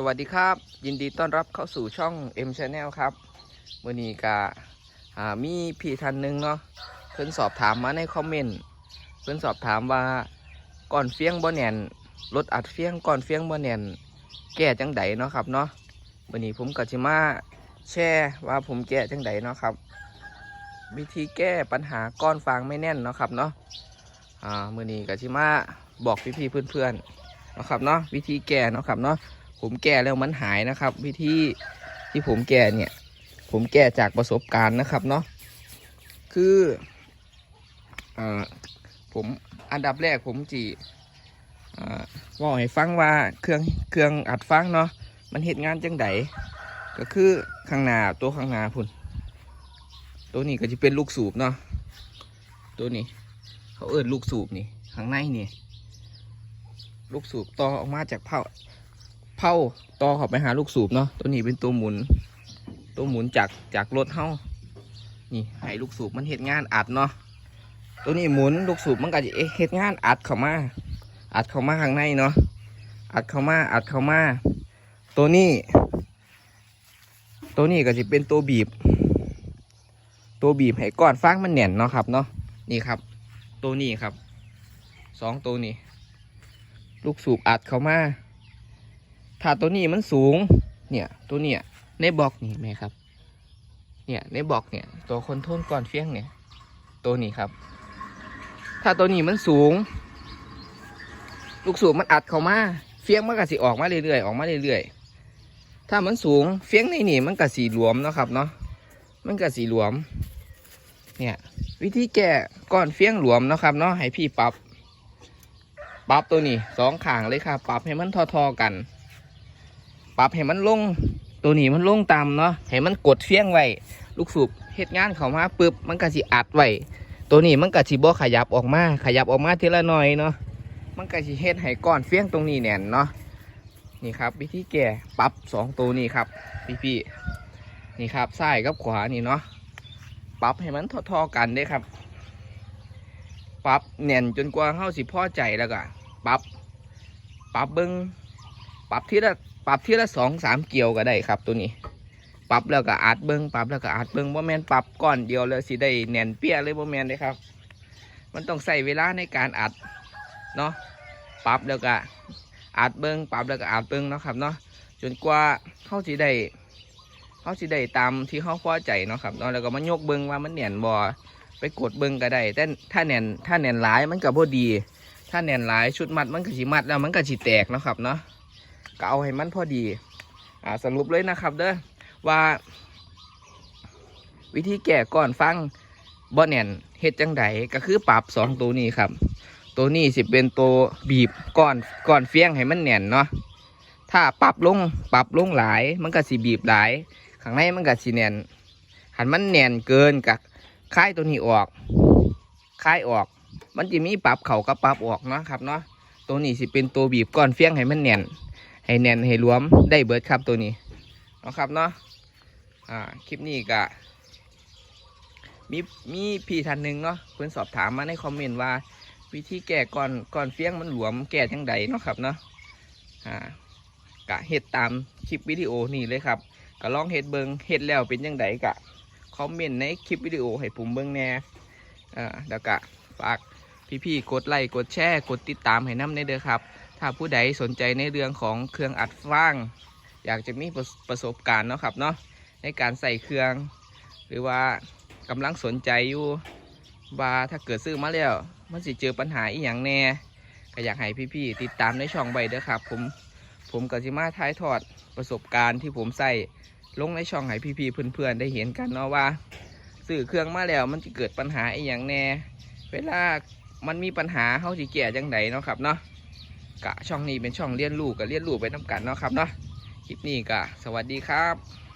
สวัสดีครับ ยินดีต้อนรับเข้าสู่ช่อง M Channel ครับวันนี้ก็มีพี่ท่านหนึ่งเนาะเพิ่นสอบถามมาในคอมเมนต์เพิ่นสอบถามว่าก่อนเฟี้ยงบ่แน่นรถอัดเฟี้ยงก่อนเฟี้ยงบ่แน่นแก้จังไดเนาะครับเนาะวันนี้ผมก็สิมาแชร์ว่าผมแก้จังไดเนาะครับ วิธีแก้ปัญหาก้อนฟางไม่แน่นเนาะครับเนาะอ่ามื้อนี้ก็สิมาบอกพี่ๆเพื่อนๆเนาะครับเนาะวิธีแก้เนาะครับเนาะ ผมแก้แล้วมันหายนะครับ วิธีที่ผมแก้เนี่ย ผมแก้จากประสบการณ์นะครับเนาะคือเอ่อผมอันดับแรกผมจีอ่าบอกให้ฟังว่าเครื่องเครื่องอัดฟังเนาะมันเหตุงานจังไดก็คือข้างหน้าตัวข้างหน้าพุ่นตัวนี้ก็จะเป็นลูกสูบเนาะตัวนี้ เขาเอิ้นลูกสูบนี่ข้างในนี่ลูกสูบต่อออกมาจากเผา เผาต่อเข้าไปหาลูกสูบเนาะตัวนี้เป็นตัวหมุน ตัวหมุนจากจากรถเฮานี่ให้ลูกสูบมันเฮ็ดงานอัดเนาะตัวนี้หมุนลูกสูบมันก็จะเฮ็ดงานอัดเข้ามาอัดเข้ามาข้างในเนาะอัดเข้ามาอัดเข้ามา ตัวนี้ ตัวนี้ก็จะเป็นตัวบีบ ตัวบีบให้ก้อนฟางมันแน่นเนาะครับเนาะนี่ครับ ตัวนี้ครับสองตัวนี้ ลูกสูบอัดเข้ามา ถ้าตัวนี้มันสูง เนี่ยตัวเนี่ยในบล็อกนี่ไหมครับ เนี่ยในบล็อกเนี่ย ตัวคนทรลก่อนเฟี้ยงเนี่ย ตัวนี้ครับ ถ้าตัวนี้มันสูง ลูกสูบมันอัดเข้ามาเฟี้ยงมันก็สิออกมาเรื่อยๆออกมาเรื่อยๆถ้ามันสูงเฟี้ยงในนี่มันก็สีหลวมเนาะครับเนาะมันก็สีหลวม เนี่ย วิธีแก้ก้อนเฟี้ยงหลวมเนาะครับเนาะให้พี่ปรับปรับตัวนี้สองขางเลยครับปรับให้มันทอๆกัน ปรับให้มันลง ตัวนี้มันลงตามเนาะให้มันกดเฟี้ยงไว้ลูกสูบเฮ็ดงานเขามาปึ๊บมันก็สิอัดไว้ตัวนี้มันก็สิบ่ขยับออกมาขยับออกมาทีละหน่อยเนาะมันก็สิเฮ็ดให้ก้อนเฟี้ยงตรงนี้แน่นเนาะนี่ครับ วิธีแก้ปรับสองตัวนี้ครับ พี่ๆนี่ครับซ้ายกับขวานี่เนาะปรับให้มันทอๆกันเด้ครับปรับแน่นจนกว่าเฮาสิพ่อใจแล้วก็ปรับปรับเบิ้งปรับทีละ ปรับทีละสองสามเกี่ยวก็ได้ครับตัวนี้ ปรับแล้วก็อัดเบิ้งปรับแล้วก็อัดเบิ้งบ่แมนปรับก้อนเดียวแล้วสิได้แน่นเปี้ยเลยบ่แมนเลยครับ มันต้องใส่เวลาในการอัดเนาะปรับแล้วก็อัดเบิ้งปรับแล้วก็อัดเบิ้งเนาะครับเนาะจนกว่าเขาสิได้เขาสิได้ตามที่เขาพอใจเนาะครับเนาะแล้วก็มายกเบิ้งว่ามันแน่นบ่ไปกดเบิ้งก็ได้แต่ถ้าแน่นถ้าแน่นหลายมันก็บ่ดี ถ้าแน่นหลายชุดมัดมันก็สิมัดแล้วมันก็สิแตกเนาะครับเนาะ ก็เอาให้มันพอดี อ่าสรุปเลยนะครับ เด้อว่า วิธีแก้ก่อนฟังบ่แนนเฮ็ดจังไดก็คือปรับสองตัวนี้ครับ ตัวนี้สิเป็นตัวบีบก้อนก้อนเฟี้ยงให้มันแน่นเนาะถ้าปรับลงปรับลงหลาย มันก็สิบีบหลายข้างในมันก็สิแน่นหันมันแน่นเกินกับคลายตัวนี้ออกคลายออก มันจะมีปรับเข่ากับปรับออกเนาะครับเนาะตัวนี้สิเป็นตัวบีบก้อนเฟี้ยงให้มันแน่น ให้แน่นให้รวมได้เบิดครับตัวนี้นะครับเนาะอ่าคลิปนี้ก็มีมีพี่ท่านหนึ่งเนาะเพื่อนสอบถามมาในคอมเมนต์ว่า วิธีแก้ก่อนก่อนเฟี้ยงมันหลวมแก้จังใดเนาะครับเนาะอ่ากะเฮ็ดตามคลิปวิดีโอนี่เลยครับก็ลองเฮ็ดเบิงเฮ็ดแล้วเป็นจังใดกะคอมเมนต์ในคลิปวิดีโอให้ผมเบิงแน่อ่าแล้วก็ฝากพี่ๆกดไลค์กดแชร์กดติดตามให้น้ำในเด้อครับ ถ้าผู้ใดสนใจในเรื่องของเครื่องอัดฟางอยากจะมีประประสบการณ์เนาะครับเนาะในการใส่เครื่อง หรือว่ากำลังสนใจอยู่ว่าถ้าเกิดซื้อมาแล้วมันสิเจอปัญหาอีหยังแน่ก็อยากให้พี่ๆติดตามในช่องใบเด้อครับ ผมผมกับจิมาท้ายทอดประสบการณ์ที่ผมใส่ลงในช่องให้พี่ๆเพื่อนๆได้เห็นกันเนาะว่าซื้อเครื่องมาแล้วมันจะเกิดปัญหาอีหยังแน่ เวลามันมีปัญหาเขาสิแก้จังไดเนาะครับเนาะ กะช่องนี้เป็นช่องเรียนรู้กับเรียนรู้ไปน้ำกันเนาะครับเนาะคลิปนี้กะสวัสดีครับ